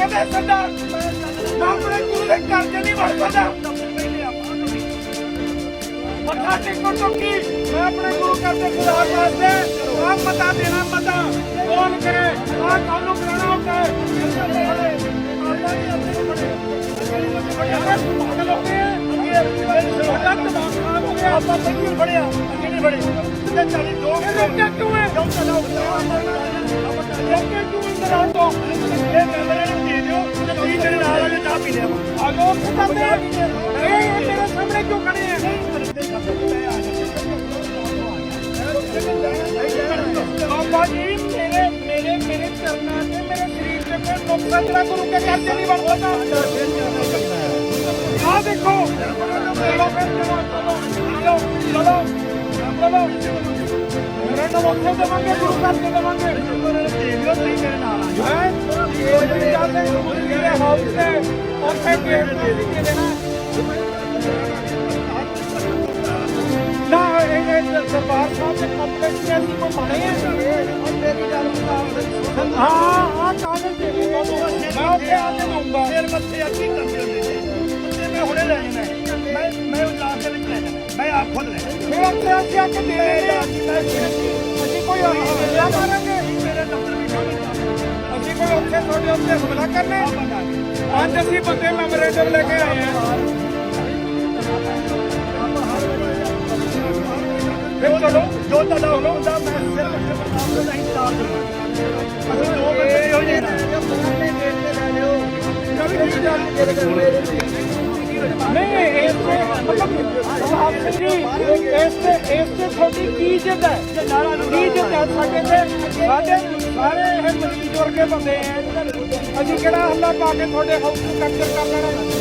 ਕਹਿੰਦੇ ਸਰਦਾਰ ਮੈਂ ਆਪਣੇ ਗੁਰੂ ਦੇ ਘਰ ਚ ਨਹੀਂ ਵੜ ਸਕਦਾ ਮੱਥਾ ਟੇਕਣ ਤੋਂ ਕੀ ਮੈਂ ਆਪਣੇ ਗੁਰੂ ਘਰ ਦੇ ਖੁਦਾ ਵਾਸਤੇ ਆ ਮਤਾ ਦੇਣਾ ਮਤਾ ਬੋਲ ਕੇ ਆ ਕਾਨੂੰ ਕਰਾਣਾ ਹੁੰਦਾ ਆਪਾਂ ਪਹਿਲੀ ਫੜਿਆ ਨਹੀਂ ਫੜੇ ਤੇ ਚਾਲੀ ਦੋ ਰੋਕਿਆ ਕਿਉਂ ਹੈ ਕਿਉਂ ਚਲਾਓ ਰੋਕਿਆ ਕਿਉਂ ਇੰਦਰ ਆਉਣ रोड से चल रहे हैं ये मेरे सामने क्यों खड़े हैं बाबा जी मेरे मेरे मेरे चलना से मेरे शरीर से कोई नुकसान ना करूँ के कैसे नहीं बढ़ता हाँ देखो चलो। चलो चलो चलो रणवोत्सव दवांगे गुरु का दवांगे ਉਹ ਜਿਹੜੀ ਜਾਂਦੇ ਮੇਰੇ ਹਾਊਸ ਤੇ ਉੱਥੇ ਗੇਟ ਤੇ ਲਿਖੇ ਦੇਣਾ ਨਾ ਇਹ ਇਹ ਦਰਬਾਰ ਸਾਹਿਬ ਦੇ ਕੰਪਲੈਕਸ ਦੇ ਅਸੀਂ ਕੋਈ ਮਾਣੇ ਆ। ਹਾਂ ਆ ਕਾਗਜ਼ ਦੇ ਦਿਓ ਮੈਂ ਉੱਥੇ ਆ ਕੇ ਦਊਂਗਾ ਫਿਰ ਮੱਥੇ ਆ ਕੀ ਕਰਦੇ ਹੁੰਦੇ ਨੇ ਤੇ ਮੈਂ ਹੁਣੇ ਲੈ ਜਾਣਾ ਹੈ। ਮੈਂ ਮੈਂ ਉਹ ਲਾਸ ਦੇ ਵਿੱਚ ਲੈ ਜਾਣਾ ਹੈ। ਮੈਂ ਆਪ ਖੁਦ ਲੈ ਫਿਰ ਉੱਥੇ ਆ ਕੇ ਕੇ ਦੇ ਦੇਣਾ ਅਸੀਂ ਕੋਈ ਹਮਲਾ ਕਰਾਂਗੇ ਉੱਥੇ ਤੁਹਾਡੇ ਉੱਤੇ ਹਮਲਾ ਕਰਨਾ ਅੱਜ ਅਸੀਂ ਬੰਦੇ ਮੈਮੋਰੇਟਰ ਲੈ ਕੇ ਆਏ ਹਾਂ ਫਿਰ ਚਲੋ ਜੋ ਤੁਹਾਡਾ ਹੁਕਮ ਹੁੰਦਾ ਮੈਂ ਸਿਰਫ ਆਪਣੇ ਪ੍ਰਤਾਪ ਦਾ ਨਹੀਂ ਚਾਰ ਦੂੰਗਾ ਅਸੀਂ ਦੋ ਬੰਦੇ ਹੋ ਜਾਣਾ ਨਹੀਂ ਇਸ ਤੇ ਮਤਲਬ ਸਾਹਿਬ ਸਿੰਘ ਜੀ ਇਸ ਤੇ ਇਸ ਤੇ ਤੁਹਾਡੀ ਕੀ ਇੱਜ਼ਤ ਹੈ ਸਾਰੇ ਇਹ ਮਰੀਜ਼ ਕੇ ਬੰਦੇ ਆ ਅਸੀਂ ਕਿਹੜਾ ਹੱਲਾ ਪਾ ਕੇ ਤੁਹਾਡੇ ਹਾਊਸ ਨੂੰ ਕੈਪਚਰ ਕਰ ਲੈਣਾ?